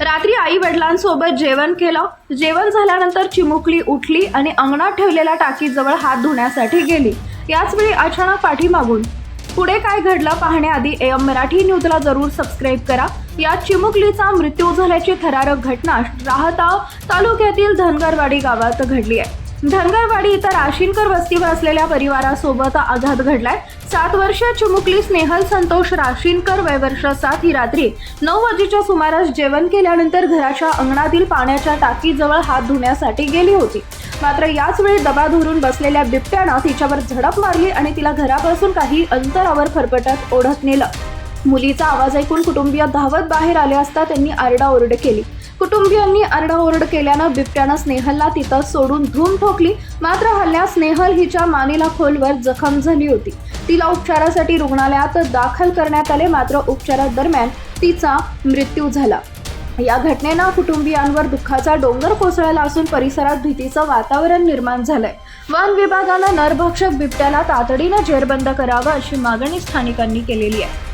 रात्री आई वडिलांसोबत जेवण केलं. जेवण झाल्यानंतर चिमुकली उठली आणि अंगणात ठेवलेल्या टाकीजवळ हात धुण्यासाठी गेली. याच वेळी अचानक पाठीमागून पुढे काय घडलं पाहण्याआधी एम मराठी न्यूजला जरूर सबस्क्राईब करा. या चिमुकलीचा मृत्यू झाल्याची थरारक घटना राहता तालुक्यातील धनगरवाडी गावात घडली आहे. धनगरवाडी इथं राशीनकर वस्तीवर असलेल्या परिवारासोबत आघात घडलाय. सात वर्ष चिमुकली स्नेहल संतोष राशीनकर वय वर्ष सात ही रात्री नऊ वाजेच्या सुमारास जेवण केल्यानंतर घराच्या अंगणातील पाण्याच्या टाकीजवळ हात धुण्यासाठी गेली होती. मात्र याच वेळी दबा धरून बसलेल्या बिबट्यानं तिच्यावर झडप मारली आणि तिला घरापासून काही अंतरावर फरफटत ओढत नेलं. मुलीचा आवाज ऐकून कुटुंबीय धावत बाहेर आले असता त्यांनी आरडाओरड केली. कुटुंबियांनी आरडाओरड केल्यानं बिबट्यानं स्नेहलला तिथं सोडून धूम ठोकली. मात्र हल्ल्यात स्नेहल हिच्या मानेला खोलवर जखम झाली होती. तिला उपचारासाठी रुग्णालयात दाखल करण्यात आले मात्र उपचारादरम्यान तिचा मृत्यू झाला. या घटनेनं कुटुंबियांवर दुःखाचा डोंगर कोसळला असून परिसरात भीतीचं वातावरण निर्माण झालंय. वन विभागानं नरभक्षक बिबट्याला तातडीनं जेरबंद करावं अशी मागणी स्थानिकांनी केलेली आहे.